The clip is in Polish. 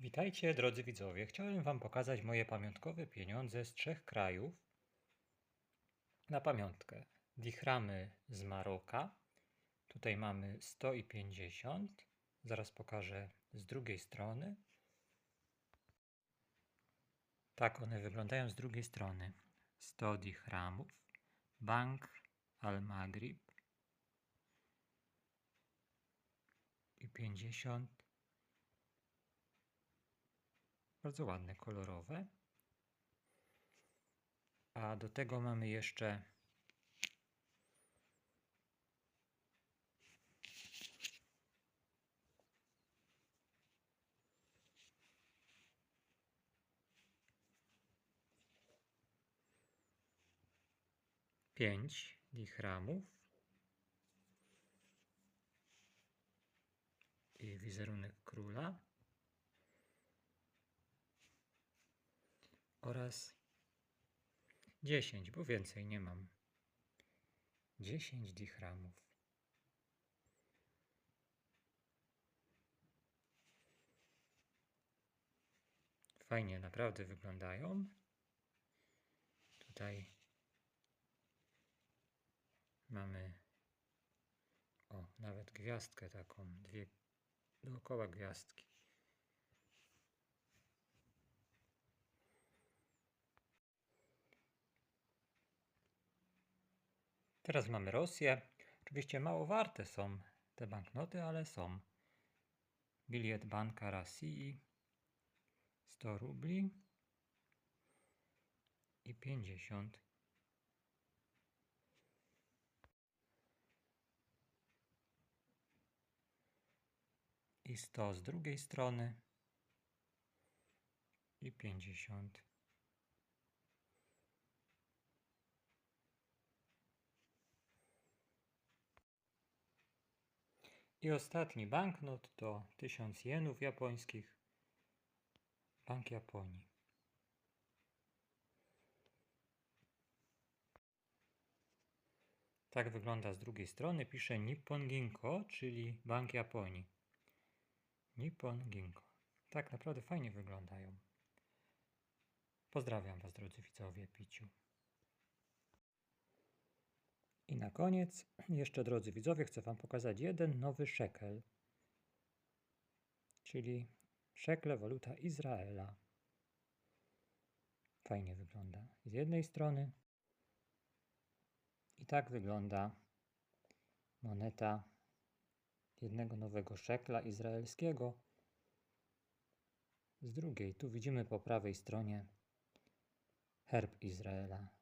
Witajcie drodzy widzowie. Chciałem Wam pokazać moje pamiątkowe pieniądze z trzech krajów. Na pamiątkę dichramy z Maroka. Tutaj mamy 100 i 50. Zaraz pokażę z drugiej strony. Tak one wyglądają z drugiej strony. 100 dichramów. Bank Al-Maghrib. I 50 Bardzo ładne, kolorowe. A do tego mamy jeszcze pięć dichramów i wizerunek króla. Oraz 10, bo więcej nie mam. 10 dichramów. Fajnie naprawdę wyglądają. Tutaj mamy o, nawet gwiazdkę taką, dwie dookoła gwiazdki. Teraz mamy Rosję. Oczywiście mało warte są te banknoty, ale są. Biliet Banka Rosji 100 rubli i 50. I 100 z drugiej strony i 50. I ostatni banknot to 1000 jenów japońskich. Bank Japonii. Tak wygląda z drugiej strony. Pisze Nippon Ginko, czyli Bank Japonii. Nippon Ginko. Tak naprawdę fajnie wyglądają. Pozdrawiam Was, drodzy widzowie, piciu. I na koniec, jeszcze drodzy widzowie, chcę Wam pokazać jeden nowy szekel, czyli szekle waluta Izraela. Fajnie wygląda z jednej strony. I tak wygląda moneta jednego nowego szekla izraelskiego. Z drugiej, tu widzimy po prawej stronie herb Izraela.